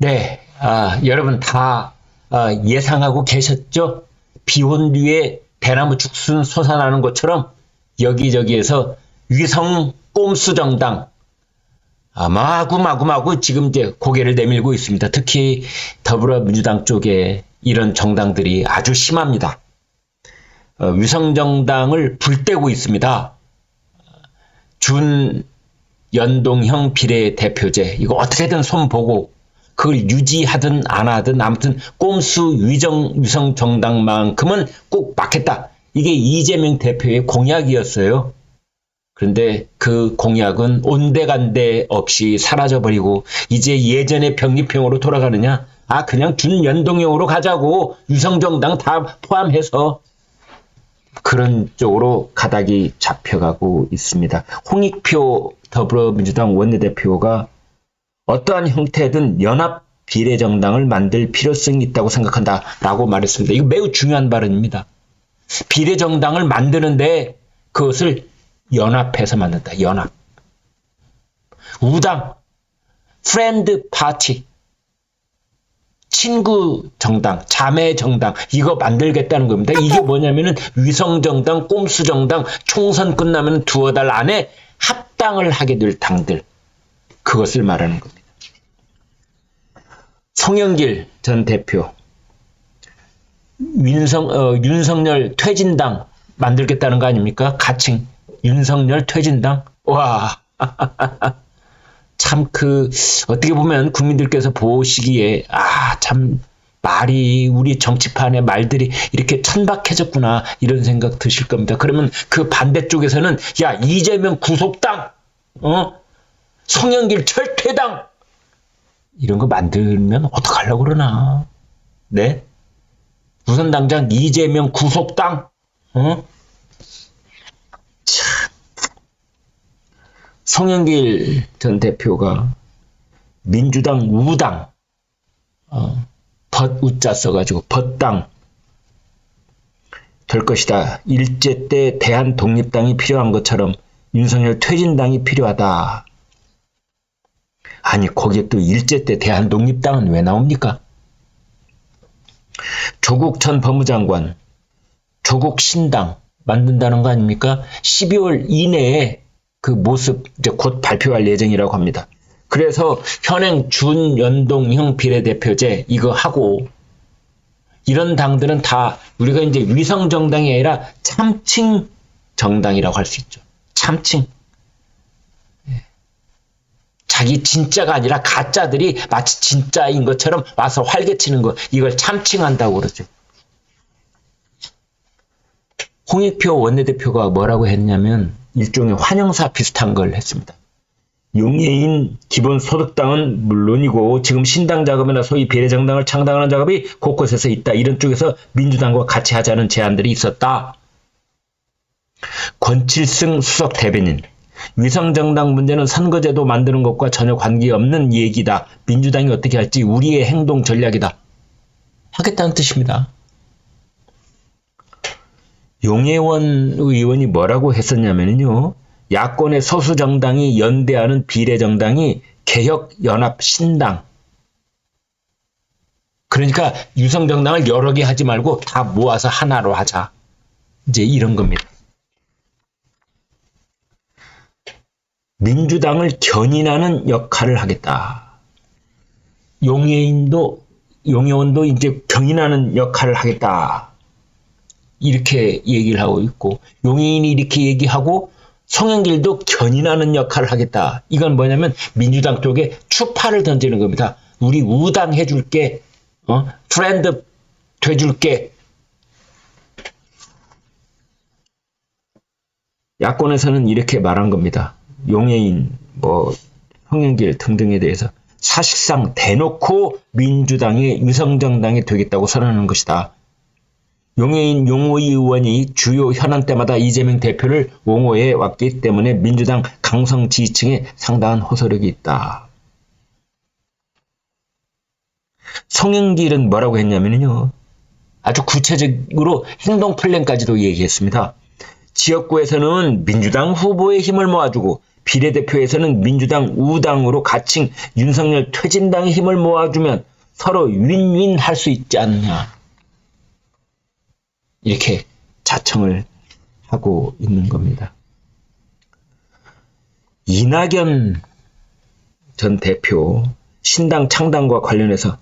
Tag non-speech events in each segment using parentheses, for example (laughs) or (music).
네, 아, 여러분 다 아, 예상하고 계셨죠? 비온 뒤에 대나무 죽순 솟아나는 것처럼 여기저기에서 위성 꼼수 정당 아, 마구마구마구 지금 이제 고개를 내밀고 있습니다. 특히 더불어민주당 쪽에 이런 정당들이 아주 심합니다. 어, 위성 정당을 불때고 있습니다. 준 연동형 비례대표제 이거 어떻게든 손 보고 그걸 유지하든 안 하든 아무튼 꼼수 위정 위성 정당만큼은 꼭 막겠다. 이게 이재명 대표의 공약이었어요. 그런데 그 공약은 온데간데 없이 사라져버리고 이제 예전의 병립형으로 돌아가느냐? 아 그냥 준연동형으로 가자고 위성정당 다 포함해서 그런 쪽으로 가닥이 잡혀가고 있습니다. 홍익표 더불어민주당 원내대표가 어떠한 형태든 연합 비례정당을 만들 필요성이 있다고 생각한다 라고 말했습니다. 이거 매우 중요한 발언입니다. 비례정당을 만드는데 그것을 연합해서 만든다. 연합. 우당, 프렌드 파티, 친구 정당, 자매 정당 이거 만들겠다는 겁니다. 이게 뭐냐면은 위성 정당, 꼼수 정당 총선 끝나면 두어 달 안에 합당을 하게 될 당들 그것을 말하는 겁니다. 송영길 전 대표 윤성 어, 윤석열 퇴진당 만들겠다는 거 아닙니까? 가칭 윤석열 퇴진당 와. (laughs) 참 그 어떻게 보면 국민들께서 보시기에 아 참 말이 우리 정치판의 말들이 이렇게 천박해졌구나 이런 생각 드실 겁니다. 그러면 그 반대쪽에서는 야 이재명 구속당 어 송영길 철퇴당. 이런 거 만들면 어떡하려고 그러나? 네? 우선 당장 이재명 구속당. 어? 송영길 전 대표가 민주당 우당. 어, 벗 우자 써가지고 벗당. 될 것이다. 일제 때 대한 독립당이 필요한 것처럼 윤석열 퇴진당이 필요하다. 아니 거기에 또 일제 때 대한 독립당은 왜 나옵니까? 조국 전 법무장관 조국 신당 만든다는 거 아닙니까? 12월 이내에 그 모습 이제 곧 발표할 예정이라고 합니다. 그래서 현행 준연동형 비례대표제 이거 하고 이런 당들은 다 우리가 이제 위성 정당이 아니라 참칭 정당이라고 할 수 있죠. 참칭. 예. 자기 진짜가 아니라 가짜들이 마치 진짜인 것처럼 와서 활개치는 거 이걸 참칭한다고 그러죠. 홍익표 원내대표가 뭐라고 했냐면 일종의 환영사 비슷한 걸 했습니다. 용예인 기본소득당은 물론이고 지금 신당 작업이나 소위 비례정당을 창당하는 작업이 곳곳에서 있다. 이런 쪽에서 민주당과 같이 하자는 제안들이 있었다. 권칠승 수석 대변인 위성정당 문제는 선거제도 만드는 것과 전혀 관계없는 얘기다. 민주당이 어떻게 할지 우리의 행동 전략이다. 하겠다는 뜻입니다. 용혜원 의원이 뭐라고 했었냐면요. 야권의 소수 정당이 연대하는 비례 정당이 개혁 연합 신당. 그러니까 유성 정당을 여러 개 하지 말고 다 모아서 하나로 하자. 이제 이런 겁니다. 민주당을 견인하는 역할을 하겠다. 용혜인도 용혜원도 이제 견인하는 역할을 하겠다. 이렇게 얘기를 하고 있고 용인이 이렇게 얘기하고 송영길도 견인하는 역할을 하겠다. 이건 뭐냐면 민주당 쪽에 추파를 던지는 겁니다. 우리 우당 해줄게, 어? 트렌드 돼줄게. 야권에서는 이렇게 말한 겁니다. 용해인, 뭐 송영길 등등에 대해서 사실상 대놓고 민주당의 위성정당이 되겠다고 선언하는 것이다. 용해인 용호이 의원이 주요 현안 때마다 이재명 대표를 옹호해 왔기 때문에 민주당 강성 지지층에 상당한 호소력이 있다. 송영길은 뭐라고 했냐면요. 아주 구체적으로 행동 플랜까지도 얘기했습니다. 지역구에서는 민주당 후보의 힘을 모아주고 비례대표에서는 민주당 우당으로 가칭 윤석열 퇴진당의 힘을 모아주면 서로 윈윈 할 수 있지 않느냐. 이렇게 자청을 하고 있는 겁니다. 이낙연 전 대표 신당 창당과 관련해서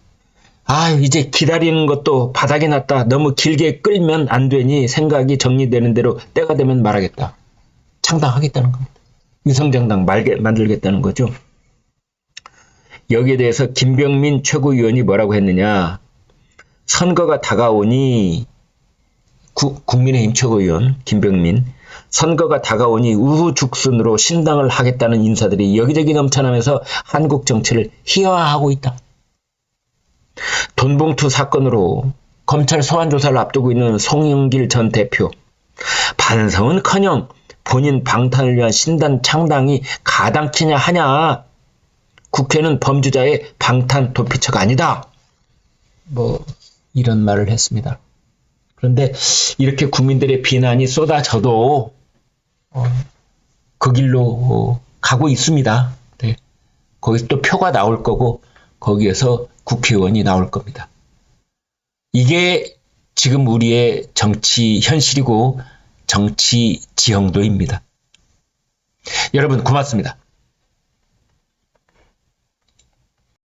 아 이제 기다리는 것도 바닥이 났다. 너무 길게 끌면 안 되니 생각이 정리되는 대로 때가 되면 말하겠다. 창당하겠다는 겁니다. 위성정당 말게 만들겠다는 거죠. 여기에 대해서 김병민 최고위원이 뭐라고 했느냐. 선거가 다가오니 구- 국민의힘 최고위원 김병민 선거가 다가오니 우후죽순으로 신당을 하겠다는 인사들이 여기저기 넘쳐나면서 한국 정치를 희화화하고 있다. 돈봉투 사건으로 검찰 소환 조사를 앞두고 있는 송영길 전 대표 반성은커녕 본인 방탄을 위한 신당 창당이 가당키냐 하냐 국회는 범죄자의 방탄 도피처가 아니다. 뭐 이런 말을 했습니다. 그런데 이렇게 국민들의 비난이 쏟아져도 어, 그 길로 어, 가고 있습니다. 네. 거기서 또 표가 나올 거고 거기에서 국회의원이 나올 겁니다. 이게 지금 우리의 정치 현실이고 정치 지형도입니다. 여러분 고맙습니다.